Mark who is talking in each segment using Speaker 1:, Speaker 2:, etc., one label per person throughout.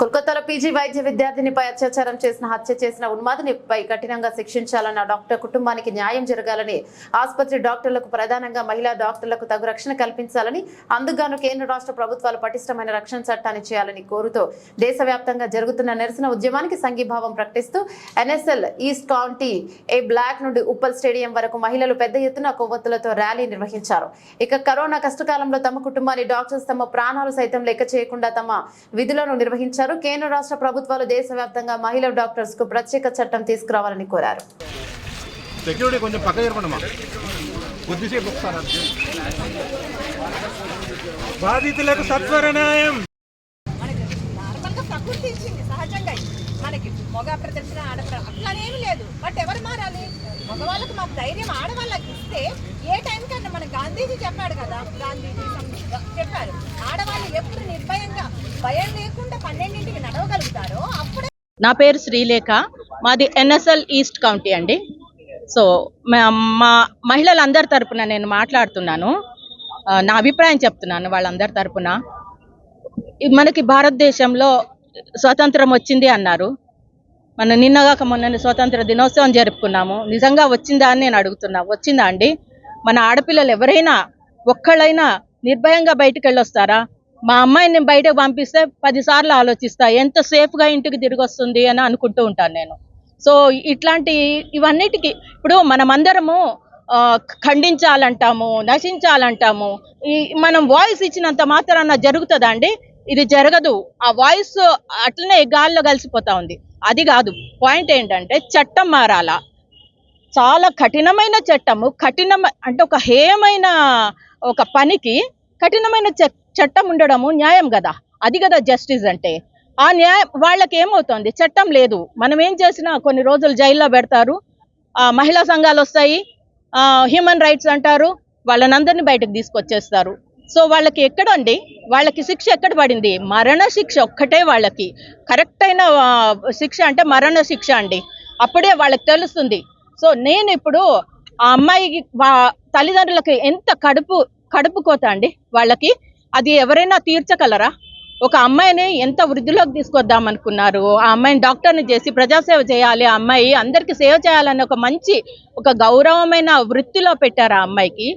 Speaker 1: కోల్కతాలో పీజీ వైద్య విద్యార్థినిపై అత్యాచారం చేసిన హత్య చేసిన ఉన్మాదినిపై కఠినంగా శిక్షించాలన్న డాక్టర్ కుటుంబానికి న్యాయం జరగాలని ఆసుపత్రి డాక్టర్లకు ప్రధానంగా మహిళా డాక్టర్లకు తగు రక్షణ కల్పించాలని అందుగాను కేంద్ర రాష్ట్ర ప్రభుత్వాలు పటిష్టమైన రక్షణ చట్టాన్ని చేయాలని కోరుతూ దేశవ్యాప్తంగా జరుగుతున్న నిరసన ఉద్యమానికి సంఘీభావం ప్రకటిస్తూ NSL East County A block నుండి ఉప్పల్ స్టేడియం వరకు మహిళలు పెద్ద ఎత్తున కొవ్వొత్తులతో ర్యాలీ నిర్వహించారు. ఇక కరోనా కష్టకాలంలో తమ కుటుంబాన్ని డాక్టర్స్ తమ ప్రాణాలు సైతం లెక్క చేయకుండా తమ విధులను నిర్వహించారు. కేంద్ర రాష్ట్ర ప్రభుత్వాలు దేశవ్యాప్తంగా మహిళా డాక్టర్స్కు ప్రత్యేక చట్టం తీసుకురావాలని కోరారు.
Speaker 2: సెక్యూరిటీ కొంచెం పక్క కొద్దిసేపు. బాధితులకు సత్వర న్యాయం.
Speaker 3: ప్రకృతి ఇచ్చింది సహజంగా మనకి మగ ప్రదర్శన ఆడ అట్లానేమి లేదు. బట్ ఎవరు మారాలి? మగవాళ్ళకి మాకు ధైర్యం ఆడవాళ్ళకి ఇస్తే ఏ గాంధీజీ చెప్పాడు కదా గాంధీజీ చెప్పారు. ఆడవాళ్ళు ఎప్పుడు నిర్భయంగా భయం లేకుండా పన్నెండింటికి నడవగలుగుతారో అప్పుడే
Speaker 4: నా పేరు శ్రీలేఖ మాది ఎన్ఎస్ఎల్ ఈస్ట్ కౌంటీ అండి. సో మా- మా మహిళలందరి తరపున నేను మాట్లాడుతున్నాను. నా అభిప్రాయం చెప్తున్నాను వాళ్ళందరి తరపున. మనకి భారతదేశంలో స్వాతంత్రం వచ్చింది అన్నారు. మన నిన్నగాక మొన్న స్వాతంత్ర దినోత్సవం జరుపుకున్నాము. నిజంగా వచ్చిందా అని నేను అడుగుతున్నా. వచ్చిందా అండి? మన ఆడపిల్లలు ఎవరైనా ఒక్కళ్ళైనా నిర్భయంగా బయటకు వెళ్ళొస్తారా మా అమ్మాయిని బయటకు పంపిస్తే పదిసార్లు ఆలోచిస్తా ఎంత సేఫ్గా ఇంటికి తిరిగి వస్తుంది అని అనుకుంటూ ఉంటాను నేను. సో ఇట్లాంటి ఇవన్నిటికీ ఇప్పుడు మనమందరము ఆ, ఖండించాలంటాము నశించాలంటాము ఈ మనం వాయిస్ ఇచ్చినంత మాత్రాన జరుగుతుందా అండి? ఇది జరగదు. ఆ వాయిస్ అట్లనే గాల్లో కలిసిపోతా ఉంది. అది కాదు. పాయింట్ ఏంటంటే చట్టం మారాలా? చాలా కఠినమైన చట్టము కఠినమ అంటే ఒక హేయమైన ఒక పనికి కఠినమైన చ- చట్టం ఉండడము న్యాయం కదా? అది కదా జస్టిస్ అంటే. ఆ న్యాయం వాళ్ళకి ఏమవుతుంది చట్టం లేదు. మనం ఏం చేసినా కొన్ని రోజులు జైల్లో పెడతారు. మహిళా సంఘాలు వస్తాయి. హ్యూమన్ రైట్స్ అంటారు. వాళ్ళనందరినీ బయటకు తీసుకొచ్చేస్తారు. సో వాళ్ళకి ఎక్కడండి? వాళ్ళకి శిక్ష ఎక్కడ పడింది? మరణ శిక్ష ఒక్కటే వాళ్ళకి. కరెక్ట్ అయిన శిక్ష అంటే మరణ శిక్ష అండి. అప్పుడే వాళ్ళకి తెలుస్తుంది. సో నేను ఇప్పుడు ఆ అమ్మాయికి తల్లిదండ్రులకి ఎంత కడుపు కడుపుకోత అండి వాళ్ళకి అది ఎవరైనా తీర్చగలరా? ఒక అమ్మాయిని ఎంత వృద్ధిలోకి తీసుకొద్దాం అనుకున్నారు ఆ అమ్మాయిని డాక్టర్ని చేసి ప్రజాసేవ చేయాలి ఆ అమ్మాయి అందరికి సేవ చేయాలని ఒక మంచి ఒక గౌరవమైన వృత్తిలో పెట్టారు ఆ అమ్మాయికి.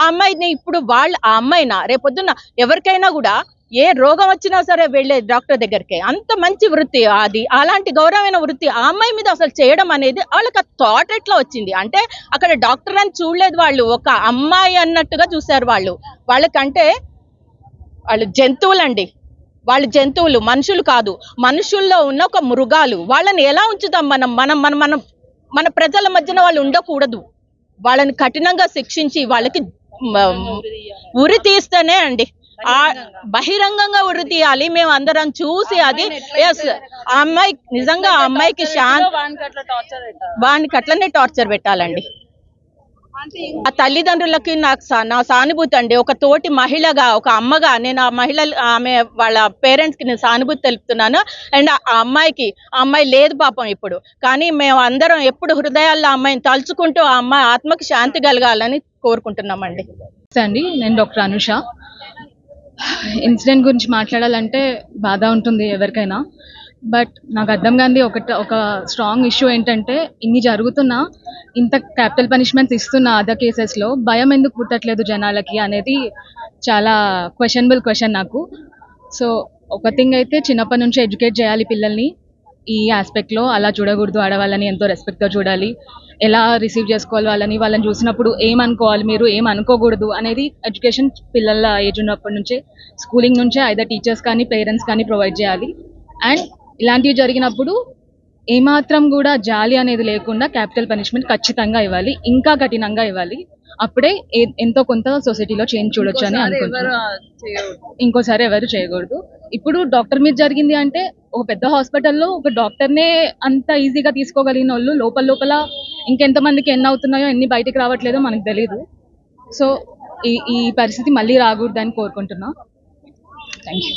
Speaker 4: ఆ అమ్మాయిని ఇప్పుడు వాళ్ళ ఆ అమ్మాయినా రేపొద్దున ఎవరికైనా కూడా ఏ రోగం వచ్చినా సరే వెళ్ళే డాక్టర్ దగ్గరికి. అంత మంచి వృత్తి అది. అలాంటి గౌరవమైన వృత్తి ఆ అమ్మాయి మీద అసలు చేయడం అనేది వాళ్ళకి ఆ థాట్ ఎట్లా వచ్చింది? అంటే అక్కడ డాక్టర్ అని చూడలేదు వాళ్ళు. ఒక అమ్మాయి అన్నట్టుగా చూశారు వాళ్ళు. వాళ్ళకంటే వాళ్ళు జంతువులండి. వాళ్ళు జంతువులు మనుషులు కాదు. మనుషుల్లో ఉన్న ఒక మృగాలు. వాళ్ళని ఎలా ఉంచుతాం మనం? మనం మనం మనం మన ప్రజల మధ్యన వాళ్ళు ఉండకూడదు. వాళ్ళని కఠినంగా శిక్షించి వాళ్ళకి ఉరి తీస్తేనే అండి. బహిరంగంగా. ఉరి తీయాలి మేము అందరం చూసి అది ఎస్ ఆ అమ్మాయి నిజంగా ఆ అమ్మాయికి శాంతి వానికి అట్లనే టార్చర్ పెట్టాలండి. ఆ తల్లిదండ్రులకి నాకు సా- నా సానుభూతి అండి. ఒక తోటి మహిళగా ఒక అమ్మగా నేను ఆ మహిళ ఆమె వాళ్ళ పేరెంట్స్కి నేను సానుభూతి తెలుపుతున్నాను. అండ్ ఆ అమ్మాయికి ఆ అమ్మాయి లేదు పాపం ఇప్పుడు. కానీ మేము అందరం ఎప్పుడు హృదయాల్లో ఆ అమ్మాయిని తలుచుకుంటూ ఆ అమ్మాయి ఆత్మకి శాంతి కలగాలని కోరుకుంటున్నామండి.
Speaker 5: అండి నేను డాక్టర్ అనుష. ఇన్సిడెంట్ గురించి మాట్లాడాలంటే బాధ ఉంటుంది ఎవరికైనా. బట్ నాకు అర్థం కాని ఒక ఒక స్ట్రాంగ్ ఇష్యూ ఏంటంటే ఇన్ని జరుగుతున్నా ఇంత క్యాపిటల్ పనిష్మెంట్స్ ఇస్తున్న అదర్ కేసెస్లో భయం ఎందుకు పుట్టట్లేదు జనాలకి అనేది చాలా క్వశ్చనబుల్ క్వశ్చన్ నాకు. సో ఒక థింగ్ అయితే చిన్నప్పటి నుంచి ఎడ్యుకేట్ చేయాలి పిల్లల్ని. ఈ ఆస్పెక్ట్లో అలా చూడకూడదు. ఆడవాళ్ళని ఎంతో రెస్పెక్ట్గా చూడాలి. ఎలా రిసీవ్ చేసుకోవాలి వాళ్ళని? వాళ్ళని చూసినప్పుడు ఏం అనుకోవాలి మీరు? ఏం అనుకోకూడదు? అనేది ఎడ్యుకేషన్ పిల్లల ఏజ్ ఉన్నప్పటి నుంచే స్కూలింగ్ నుంచే ఐదర్ టీచర్స్ కానీ పేరెంట్స్ కానీ ప్రొవైడ్ చేయాలి. అండ్ ఇలాంటివి జరిగినప్పుడు ఏమాత్రం కూడా జాలి అనేది లేకుండా క్యాపిటల్ పనిష్మెంట్ ఖచ్చితంగా ఇవ్వాలి. ఇంకా కఠినంగా ఇవ్వాలి. అప్పుడే ఎంతో కొంత సొసైటీలో చేంజ్ చూడొచ్చు అని అనుకుంటున్నాను. ఇంకోసారి ఎవరు చేయకూడదు. ఇప్పుడు డాక్టర్ మీద జరిగింది అంటే ఒక పెద్ద హాస్పిటల్లో ఒక డాక్టర్నే అంత ఈజీగా తీసుకోగలిగిన వాళ్ళు లోపల లోపల ఇంకెంతమందికి ఎన్ని అవుతున్నాయో ఎన్ని బయటికి రావట్లేదో మనకు తెలియదు సో ఈ ఈ పరిస్థితి మళ్ళీ రాకూడదని కోరుకుంటున్నా. Thank you